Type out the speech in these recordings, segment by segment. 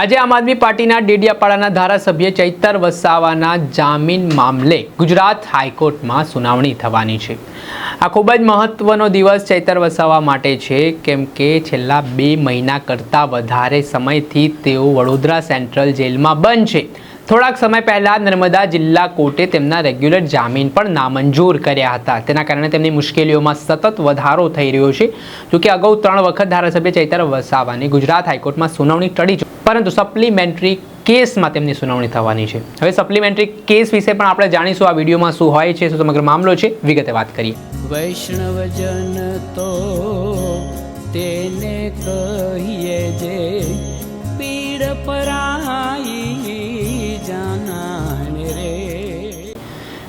આજે આમ આદમી પાર્ટીના ડેડિયાપાડાના ધારાસભ્ય ચૈતર વસાવાના જામીન મામલે ગુજરાત હાઈકોર્ટમાં સુનાવણી થવાની છે. આ ખૂબ જ મહત્વનો દિવસ ચૈતર વસાવા માટે છે, કેમ કે છેલ્લા બે મહિના કરતાં વધારે સમયથી તેઓ વડોદરા સેન્ટ્રલ જેલમાં બંધ છે. થોડાક સમય પહેલા નર્મદા જિલ્લા કોર્ટે તેમના રેગ્યુલર જામીન પણ નામંજૂર કર્યા હતા. તેના કારણે તેમની મુશ્કેલીઓમાં સતત વધારો થઈ રહ્યો છે. જોકે અગાઉ ત્રણ વખત ધારાસભ્ય ચૈતર વસાવાની ગુજરાત હાઈકોર્ટમાં સુનાવણી ટળી પરંતુ સપ્લિમેન્ટરી કેસમાં તેમની સુનાવણી થવાની છે. હવે સપ્લિમેન્ટરી કેસ વિશે પણ આપણે જાણીશું આ વિડીયોમાં શું હોય છે શું સમગ્ર મામલો છે. વિગતે વાત કરીએ. વૈષ્ણવજન તો તેને કહીએ જે પીડ પરાઈ જાનાને રે.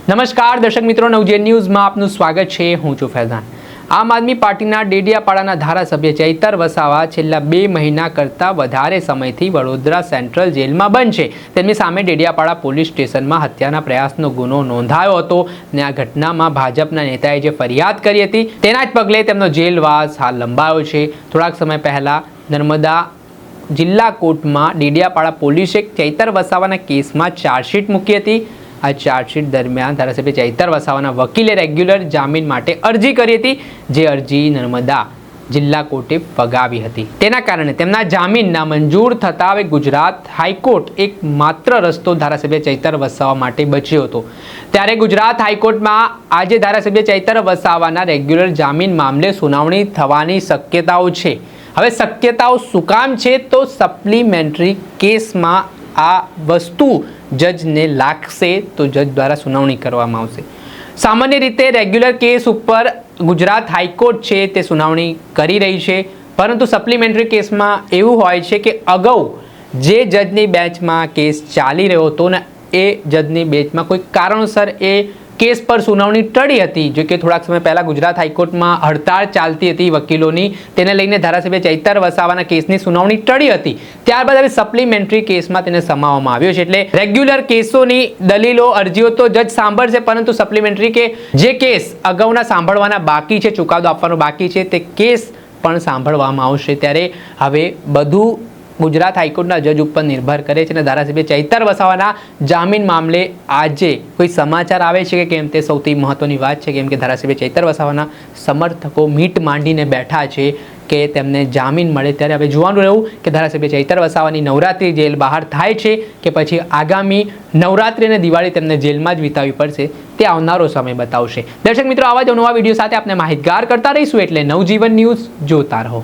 નમસ્કાર દર્શક મિત્રો. નવજે ન્યૂઝમાં આપનું સ્વાગત છે. હું છું ફૈઝાન. આમ આદમી પાર્ટીના ડેડિયાપાડાના ધારાસભ્ય ચૈતર વસાવા છેલ્લા બે મહિના કરતાં વધારે સમયથી વડોદરા સેન્ટ્રલ જેલમાં બંધ છે. તેમની સામે ડેડિયાપાડા પોલીસ સ્ટેશનમાં હત્યાના પ્રયાસનો ગુનો નોંધાયો હતો અને આ ઘટનામાં ભાજપના નેતાએ જે ફરિયાદ કરી હતી તેના જ પગલે તેમનો જેલવાસ હાલ લંબાયો છે. થોડાક સમય પહેલા નર્મદા જિલ્લા કોર્ટમાં ડેડિયાપાડા પોલીસે ચૈતર વસાવાના કેસમાં ચાર્જશીટ મૂકી હતી. આ ચાર્જશીટ દરમિયાન ધારાસભ્ય ચૈતર વસાવાના વકીલે રેગ્યુલર જામીન માટે અરજી કરી હતી, જે અરજી નર્મદા જિલ્લા કોર્ટે ફગાવી હતી. તેના કારણે તેમના જામીન નામંજૂર થતા હવે ગુજરાત હાઈકોર્ટ એક માત્ર રસ્તો ધારાસભ્ય ચૈતર વસાવા માટે બચ્યો હતો. ત્યારે ગુજરાત હાઈકોર્ટમાં આજે ધારાસભ્ય ચૈતર વસાવાના રેગ્યુલર જામીન મામલે સુનાવણી થવાની શક્યતાઓ છે. હવે શક્યતાઓ શું કામ છે? તો સપ્લિમેન્ટરી કેસમાં આ વસ્તુ જજને લાગશે તો જજ દ્વારા સુનાવણી કરવામાં આવશે. સામાન્ય રીતે રેગ્યુલર કેસ ઉપર ગુજરાત હાઈકોર્ટ છે તે સુનાવણી કરી રહી છે, પરંતુ સપ્લિમેન્ટરી કેસમાં એવું હોય છે કે અગાઉ જે જજની બેચમાં કેસ ચાલી રહ્યો હતો ને એ જજની બેચમાં કોઈ કારણોસર એ કેસ પર સુનાવણી ટળી હતી, જો કે થોડાક સમય પહેલા ગુજરાત હાઈકોર્ટમાં હડતાળ ચાલતી હતી વકીલોની. તેને લઈને ધારાસભ્ય ચૈતર વસાવાના કેસની સુનાવણી ટળી હતી. ત્યારબાદ હવે સપ્લિમેન્ટરી કેસમાં તેને સમાવવામાં આવ્યો છે. એટલે રેગ્યુલર કેસોની દલીલો, અરજીઓ તો જજ સાંભળશે, પરંતુ સપ્લિમેન્ટરી કે જે કેસ અગાઉના સાંભળવાના બાકી છે, ચુકાદો આપવાનો બાકી છે, તે કેસ પણ સાંભળવામાં આવશે. ત્યારે હવે બધું ગુજરાત હાઈકોર્ટના જજ ઉપર નિર્ભર કરે છે અને ધારાસભ્ય ચૈતર વસાવાના જામીન મામલે આજે કોઈ સમાચાર આવે છે કે કેમ તે સૌથી મહત્વની વાત છે કેમ કે ધારાસભ્ય ચૈતર વસાવાના સમર્થકો મીટ માંડીને બેઠા છે કે તેમને જામીન મળે ત્યારે હવે જોવાનું રહ્યું કે ધારાસભ્ય ચૈતર વસાવાની નવરાત્રિ જેલ બહાર થાય છે કે પછી આગામી નવરાત્રિ અને દિવાળી તેમને જેલમાં જ વિતાવવી પડશે તે આવનારો સમય બતાવશે. દર્શક મિત્રો, આવા જ નવા વીડિયો સાથે આપણે માહિતગાર કરતા રહીશું એટલે નવજીવન ન્યૂઝ જોતા રહો.